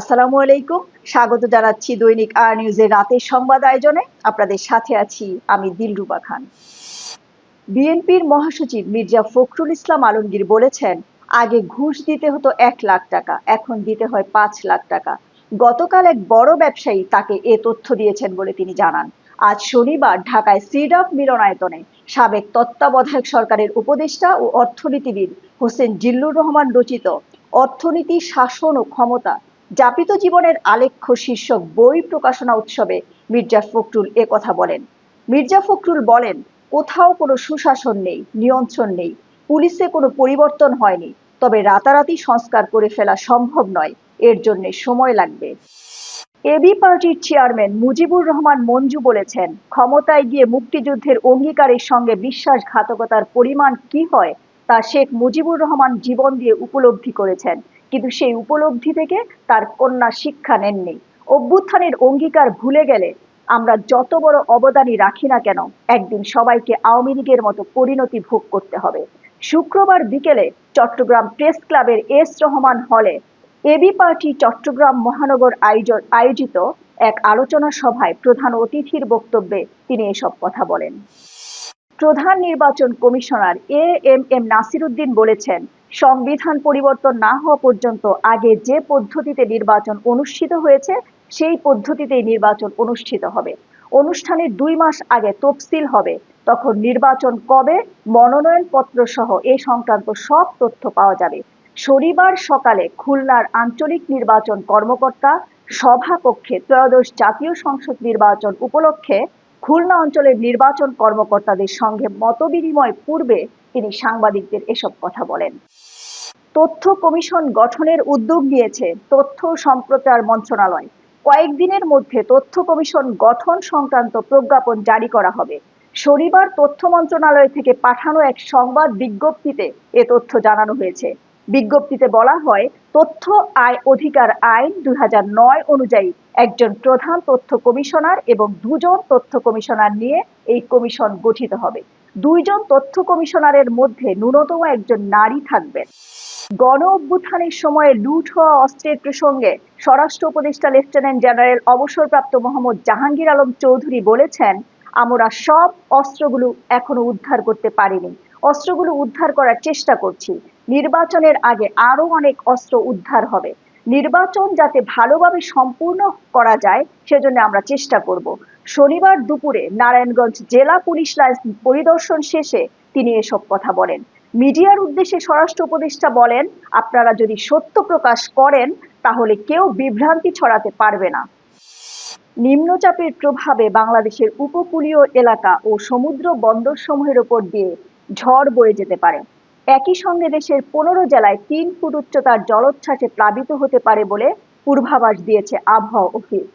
আসসালামু আলাইকুম। স্বাগত জানাচ্ছি দৈনিক আর নিউজের রাতের সংবাদ আয়োজনে। আপনাদের সাথে আছি আমি দিলরুবা খান। বিএনপির মহাসচিব মির্জা ফখরুল ইসলাম আলমগীর বলেছেন, আগে ঘুষ দিতে হতো এক লাখ টাকা, এখন দিতে হয় পাঁচ লাখ টাকা। গতকাল এক বড় ব্যবসায়ী তাকে এ তথ্য দিয়েছেন বলে তিনি জানান। আজ শনিবার ঢাকায় সিডাপ মিলনায়তনে সাবেক তত্ত্বাবধায়ক সরকারের উপদেষ্টা ও অর্থনীতিবিদ হোসেন জিল্লুর রহমান রচিত অর্থনীতি, শাসন ও ক্ষমতা যাপিত জীবনের আলেখ্য শীর্ষক বই প্রকাশনা উৎসবে মির্জা ফখরুল এ কথা বলেন। মির্জা ফখরুল বলেন, কোথাও কোনো সুশাসন নেই, নিয়ন্ত্রণ নেই, পুলিশে কোনো পরিবর্তন হয়নি, তবে রাতারাতি সংস্কার করে ফেলা সম্ভব নয়, এর জন্য সময় লাগবে। এবি পার্টির চেয়ারম্যান মুজিবুর রহমান মঞ্জু বলেছেন, ক্ষমতায় গিয়ে মুক্তিযুদ্ধের অঙ্গীকারের সঙ্গে বিশ্বাসঘাতকতার পরিমাণ কি হয়, তা শেখ মুজিবুর রহমান জীবন দিয়ে উপলব্ধি করেছেন। কিন্তু সেই উপলব্ধি থেকে তার কন্যা শিক্ষা নেননি। অভ্যুত্থানের অঙ্গীকার ভুলে গেলে আমরা যত বড় অবদানই রাখি না কেন, একদিন সবাইকে আওয়ামী লীগের মতো পরিণতি ভোগ করতে হবে। শুক্রবার বিকেলে চট্টগ্রাম প্রেস ক্লাবের এস রহমান হলে এবি পার্টি চট্টগ্রাম মহানগর আয়োজিত এক আলোচনা সভায় প্রধান অতিথির বক্তব্যে তিনি এসব কথা বলেন। প্রধান নির্বাচন commissioner A M M Nasiruddin বলেছেন, সংবিধান পরিবর্তন না হওয়া পর্যন্ত আগে যে পদ্ধতিতে নির্বাচন অনুষ্ঠিত হয়েছে, সেই পদ্ধতিতেই নির্বাচন অনুষ্ঠিত হবে। অনুষ্ঠানের দুই মাস আগে তফসিল হবে। তখন নির্বাচন কবে মনোনয়ন পত্র সহ এ সংক্রান্ত সব তথ্য পাওয়া যাবে। শনিবার সকালে খুলনার আঞ্চলিক নির্বাচন কর্মকর্তা, সভাকক্ষে ত্রয়োদশ জাতীয় সংসদ নির্বাচন উপলক্ষে খুলনা অঞ্চলের নির্বাচন কর্মকর্তাদের সঙ্গে মতবিনিময় পূর্বে তিনি সাংবাদিকদের এসব কথা বলেন। তথ্য কমিশন গঠনের উদ্যোগ নিয়েছে তথ্য সম্প্রচার মন্ত্রণালয়। কয়েকদিনের মধ্যে তথ্য কমিশন গঠন সংক্রান্ত প্রজ্ঞাপন জারি করা হবে। শনিবার তথ্য মন্ত্রণালয় থেকে পাঠানো এক সংবাদ বিজ্ঞপ্তিতে এ তথ্য জানানো হয়েছে। বিজ্ঞপ্তিতে বলা হয়, তথ্য, আয়, অধিকার, আইন দুই নয় অনুযায়ী একজন প্রধান তথ্য কমিশনার এবং দুজন তথ্য কমিশনার নিয়ে এই কমিশন গঠিত হবে। দুইজন তথ্য কমিশনারের মধ্যে ন্যূনতম একজন নারী থাকবেন। গণ অভ্যুত্থানের সময়ে লুট হওয়া অস্ত্রের প্রসঙ্গে স্বরাষ্ট্র উপদেষ্টা লেফটেন্যান্ট জেনারেল অবসরপ্রাপ্ত মোহাম্মদ জাহাঙ্গীর আলম চৌধুরী বলেছেন, আমরা সব অস্ত্রগুলো এখনও উদ্ধার করতে পারিনি। অস্ত্রগুলো উদ্ধার করার চেষ্টা করছি। নির্বাচনের আগে আরও অনেক অস্ত্র উদ্ধার হবে। নির্বাচন যাতে ভালোভাবে সম্পূর্ণ করা যায়, সেজন্য আমরা চেষ্টা করব। শনিবার দুপুরে নারায়ণগঞ্জ জেলা পুলিশ লাইন পরিদর্শন শেষে তিনি এসব কথা বলেন। মিডিয়ার উদ্দেশ্যে স্বরাষ্ট্র উপদেষ্টা বলেন, আপনারা যদি সত্য প্রকাশ করেন, তাহলে কেউ বিভ্রান্তি ছড়াতে পারবে না। নিম্নচাপের প্রভাবে বাংলাদেশের উপকূলীয় এলাকা ও সমুদ্র বন্দরসমূহের উপর দিয়ে ঝড় বয়ে যেতে পারে। একই সঙ্গে দেশের পনেরো জেলায় তিন ফুট উচ্চতার জলোচ্ছ্বাসে প্লাবিত হতে পারে বলে পূর্বাভাস দিয়েছে আবহাওয়া অফিস।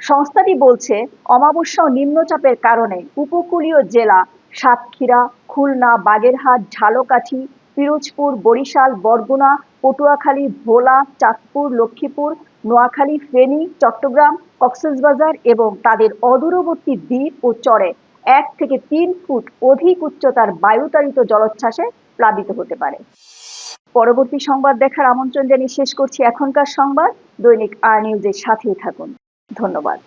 সংস্থাটি বলছে, অমাবস্যা নিম্নচাপের কারণে উপকূলীয় জেলা সাতক্ষীরা, খুলনা, বাগেরহাট, ঝালকাঠি, পিরোজপুর, বরিশাল, বরগুনা, পটুয়াখালী, ভোলা, চাঁদপুর, লক্ষ্মীপুর, নোয়াখালী, ফেনী, চট্টগ্রাম, কক্সবাজার এবং তাদের অদূরবর্তী দ্বীপ ও চরে এক থেকে তিন ফুট অধিক উচ্চতার বায়ুতাড়িত জলোচ্ছ্বাসে প্লাবিত হতে পারে। পরবর্তী সংবাদ দেখার আমন্ত্রণ জানিয়ে শেষ করছি এখনকার সংবাদ। দৈনিক আর নিউজের সাথেই থাকুন। ধন্যবাদ।